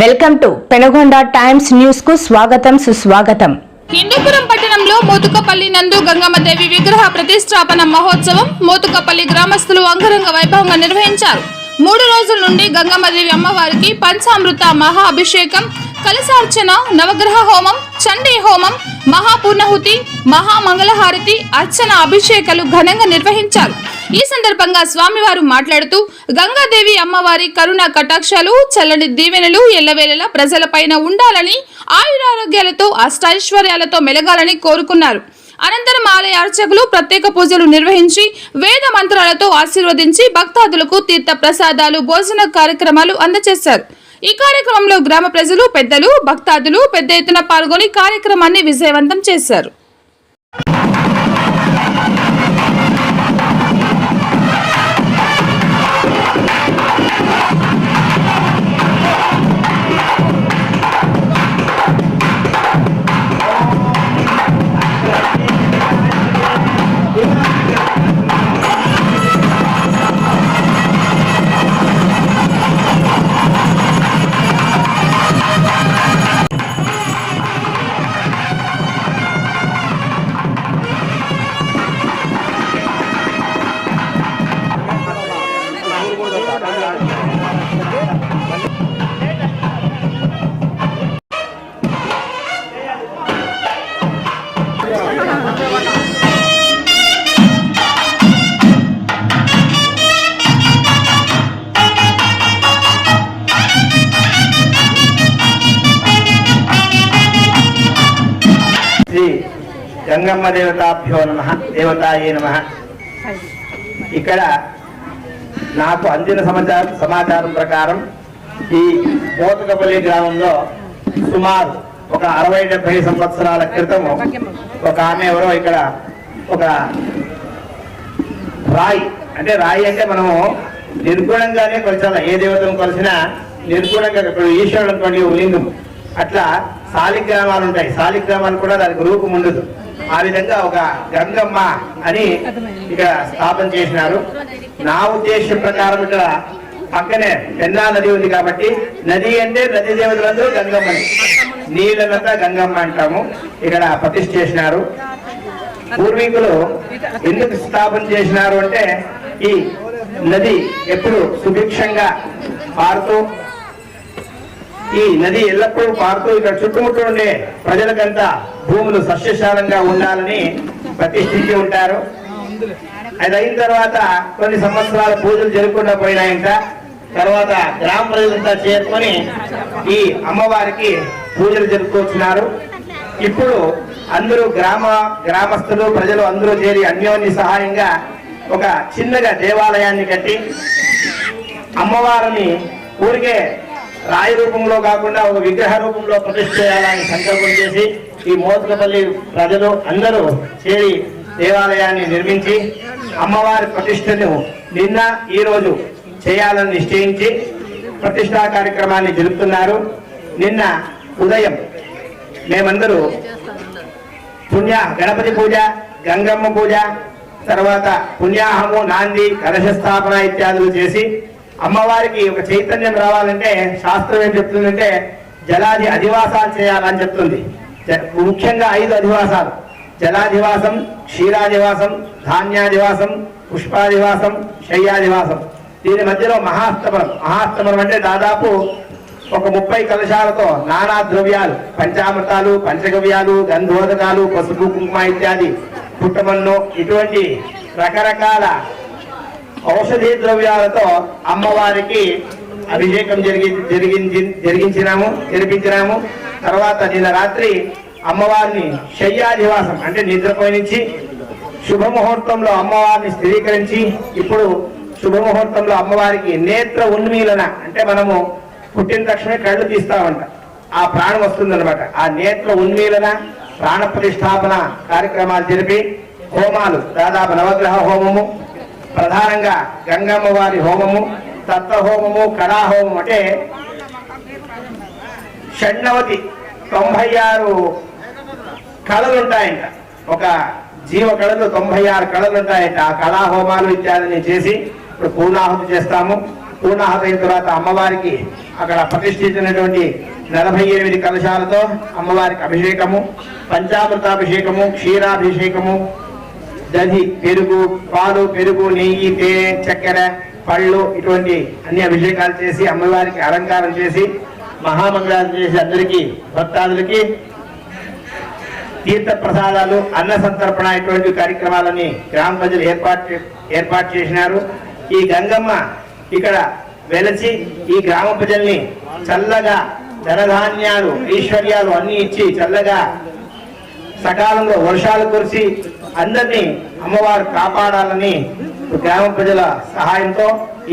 Welcome to Penugonda times న్యూస్కు స్వాగతం సుస్వాగతం. హిందూపురం పట్టణంలో మోతుకపల్లి నందు గంగమ్మదేవి విగ్రహ ప్రతిష్టాపన మహోత్సవం మోతుకపల్లి గ్రామస్తులు అంగరంగ వైభవంగా నిర్వహించారు. మూడు రోజుల నుండి గంగమ్మదేవి అమ్మవారికి పంచామృత మహా అభిషేకం కలశార్చన నవగ్రహ హోమం చండీ హోమం మహాపూర్ణహుతి మహామంగళహారతి అర్చన అభిషేకాలు ఘనంగా నిర్వహించారు. ఈ సందర్భంగా స్వామివారు మాట్లాడుతూ గంగాదేవి అమ్మవారి కరుణ కటాక్షాలు చల్లని దీవెనలు ఎల్లవేళలా ప్రజలపైన ఉండాలని ఆయురారోగ్యాలతో అష్టైశ్వర్యాలతో మెలగాలని కోరుకున్నారు. అనంతరం ఆలయ అర్చకులు ప్రత్యేక పూజలు నిర్వహించి వేద మంత్రాలతో ఆశీర్వదించి భక్తాదులకు తీర్థ ప్రసాదాలు భోజన కార్యక్రమాలు అందజేశారు ఈ కార్యక్రమంలో గ్రామ ప్రజలు పెద్దలు భక్తాదులు పెద్ద ఎత్తున పాల్గొని కార్యక్రమాన్ని విజయవంతం చేశారు. గంగమ్మ దేవతాభ్యో నమ దేవతాయే నమ. ఇక్కడ నాకు అందిన సమాచారం సమాచారం ప్రకారం ఈ మోతకపల్లి గ్రామంలో సుమారు ఒక అరవై డెబ్బై సంవత్సరాల క్రితం ఒక ఆమె ఎవరో ఇక్కడ ఒక రాయి అంటే రాయి అంటే మనము నిర్గుణంగానే కొలిచాలి ఏ దేవతను కొలిసినా నిర్గుణంగా ఇప్పుడు ఈశ్వరుడు అనుకోండి లింగం. అట్లా శాలిగ్రామాలు ఉంటాయి. శాలిగ్రామాలు కూడా దానికి రూపం ఉండదు. ఆ విధంగా ఒక గంగమ్మ అని ఇక్కడ స్థాపన చేసినారు. నా ఉద్దేశం ప్రకారం ఇక్కడ పక్కనే పెన్నా నది ఉంది కాబట్టి నది అంటే నది దేవతలందరూ గంగమ్మని. నీళ్ళనంతా గంగమ్మ అంటాము. ఇక్కడ ప్రతిష్ఠ చేసినారు. పూర్వీకులు ఎందుకు స్థాపన చేసినారు అంటే ఈ నది ఎప్పుడు సుభిక్షంగా పారుతూ ఈ నది ఎల్లప్పుడూ పారుతూ ఇక్కడ చుట్టుముట్టు ఉండే ప్రజలకంతా భూములు సస్యశాలంగా ఉండాలని ప్రతిష్ఠించి ఉంటారు. అది అయిన తర్వాత కొన్ని సంవత్సరాలు పూజలు జరగకుండా పోయినాయంట. తర్వాత గ్రామ ప్రజలంతా చేరుకొని ఈ అమ్మవారికి పూజలు జరుపుకొచ్చినారు. ఇప్పుడు అందరూ గ్రామ గ్రామస్తులు ప్రజలు అందరూ చేరి అన్యోన్య సహాయంగా ఒక చిన్నగా దేవాలయాన్ని కట్టి అమ్మవారిని ఊరికే రాయి రూపంలో కాకుండా ఒక విగ్రహ రూపంలో ప్రతిష్ట చేయాలని సంకల్పం చేసి ఈ మోతకపల్లి ప్రజలు అందరూ చేరి దేవాలయాన్ని నిర్మించి అమ్మవారి ప్రతిష్టను నిన్న ఈ రోజు చేయాలని నిశ్చయించి ప్రతిష్టా కార్యక్రమాన్ని జరుపుతున్నారు. నిన్న ఉదయం మేమందరూ పుణ్య గణపతి పూజ గంగమ్మ పూజ తర్వాత పుణ్యాహము నాంది కలశస్థాపన ఇత్యాదులు చేసి అమ్మవారికి ఒక చైతన్యం రావాలంటే శాస్త్రం ఏం చెప్తుందంటే జలాది అధివాసాలు చేయాలని చెప్తుంది. ముఖ్యంగా ఐదు అధివాసాలు. జలాధివాసం క్షీరాధివాసం ధాన్యాధివాసం పుష్పాధివాసం శయ్యాధివాసం దీని మధ్యలో మహాస్తమనం. మహాస్తమనం అంటే దాదాపు ఒక ముప్పై కలశాలతో నానా ద్రవ్యాలు పంచామృతాలు పంచగవ్యాలు గంధోదకాలు పసుపు కుంకుమ ఇత్యాది పుట్టమన్ను ఇటువంటి రకరకాల ఔషధీ ద్రవ్యాలతో అమ్మవారికి అభిషేకం జరిగి జరిగించి జరిగించినాము జరిపించినాము. తర్వాత నిన్న రాత్రి అమ్మవారిని శయ్యాధివాసం అంటే నిద్రపోయి నుంచి శుభముహూర్తంలో అమ్మవారిని స్థిరీకరించి ఇప్పుడు శుభముహూర్తంలో అమ్మవారికి నేత్ర ఉన్మీలన అంటే మనము పుట్టిన తక్షణమే కళ్ళు తీస్తామంట. ఆ ప్రాణం వస్తుందన్నమాట. ఆ నేత్ర ఉన్మీలన ప్రాణ ప్రతిష్టాపన కార్యక్రమాలు జరిపి హోమాలు దాదాపు నవగ్రహ హోమము ప్రధానంగా గంగమ్మ వారి హోమము తత్వ హోమము కళా హోమం అంటే షణ్ణవతి తొంభై ఆరు కళలు ఉంటాయంట ఒక జీవ కళలు తొంభై ఆరు కళలు ఉంటాయంట ఆ కళా హోమాలు ఇత్యాదిని చేసి ఇప్పుడు పూర్ణాహుతి చేస్తాము. పూర్ణాహుతి అయిన తర్వాత అమ్మవారికి అక్కడ ప్రతిష్ఠించినటువంటి నలభై ఎనిమిది కలశాలతో అమ్మవారికి అభిషేకము పంచామృతాభిషేకము క్షీరాభిషేకము దధి పెరుగు పాలు పెరుగు నెయ్యి తేనె చక్కెర పళ్ళు ఇటువంటి అన్ని అభిషేకాలు చేసి అమ్మవారికి అలంకారం చేసి మహామంగళాలు చేసే అందరికీ భక్తాదులకి తీర్థ ప్రసాదాలు అన్న సంతర్పణ ఇటువంటి కార్యక్రమాలని గ్రామ ప్రజలు ఏర్పాటు ఏర్పాటు చేసినారు. ఈ గంగమ్మ ఇక్కడ వెలసి ఈ గ్రామ ప్రజల్ని చల్లగా ధనధాన్యాలు ఐశ్వర్యాలు అన్ని ఇచ్చి చల్లగా సకాలంలో వర్షాలు కురిసి అందరినీ అమ్మవారు కాపాడాలని గ్రామ ప్రజల సహాయంతో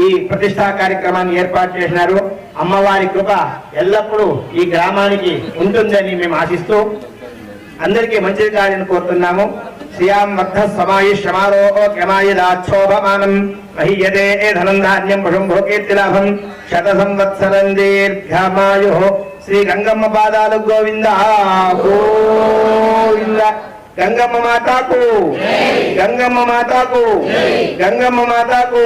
ఈ ప్రతిష్టా కార్యక్రమాన్ని ఏర్పాటు చేసినారు. అమ్మవారి కృప ఎల్లప్పుడూ ఈ గ్రామానికి ఉంటుందని మేము ఆశిస్తూ అందరికీ మంచిది కాదని కోరుతున్నాము. శ్రియాం వర్ధ సమాయి క్షమాయుదాక్షోభమానం మహీయతే ధనం ధాన్యం పశుం భోకీర్తిలాభం శత సంవత్సరం దీర్ఘమాయు. శ్రీ గంగమ్మ పాదాలు గోవింద గోవింద. గంగమ్మ మాతాకు. గంగమ్మ మాతాకు. గంగమ్మ మాతాకు.